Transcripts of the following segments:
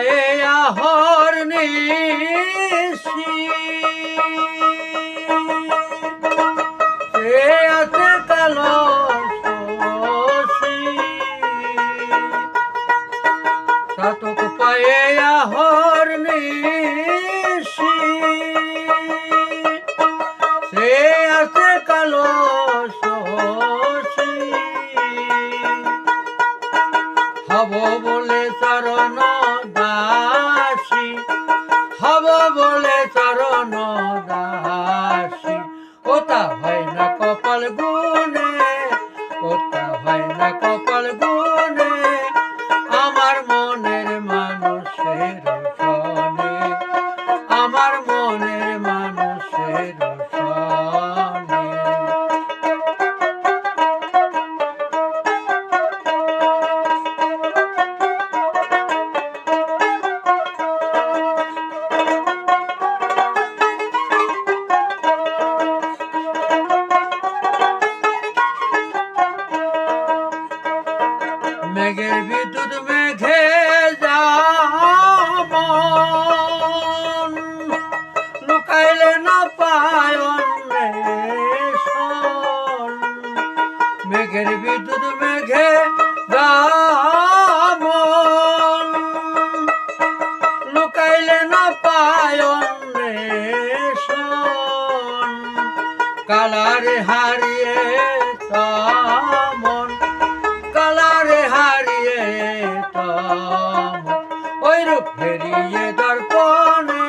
পায়ে আহর নিশি সে আছে কালো। চাতক পায়ে আহর নিশি সে আছে কালো হব বলে চরণ দাসী মেঘের বিদ্যুৎ মেঘে যামন লুকাইলে না পায় অন্বেষণ মেঘের বিদ্যুৎ মেঘে যামন লুকাইলে না পায় অন্বেষণ কালারে হারিয়ে তামন রূপ ফেরিয়ে দর্পণে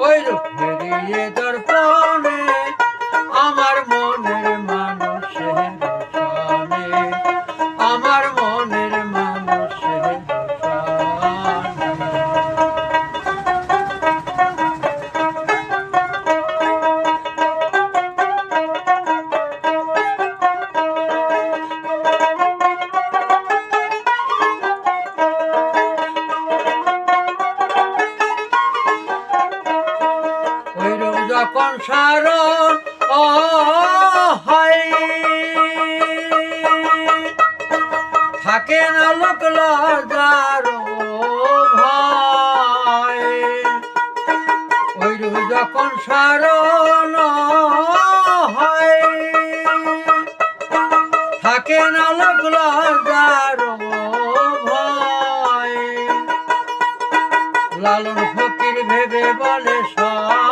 ওই রূপ ফেরিয়ে দর্পণে যখন সারণ হয়। থাকে না লোক লজার ভয় ওইরূপ যখন সারণ হয়। থাকে না লোক লজার ভয় লালন ফকির ভেবে বলে সদাই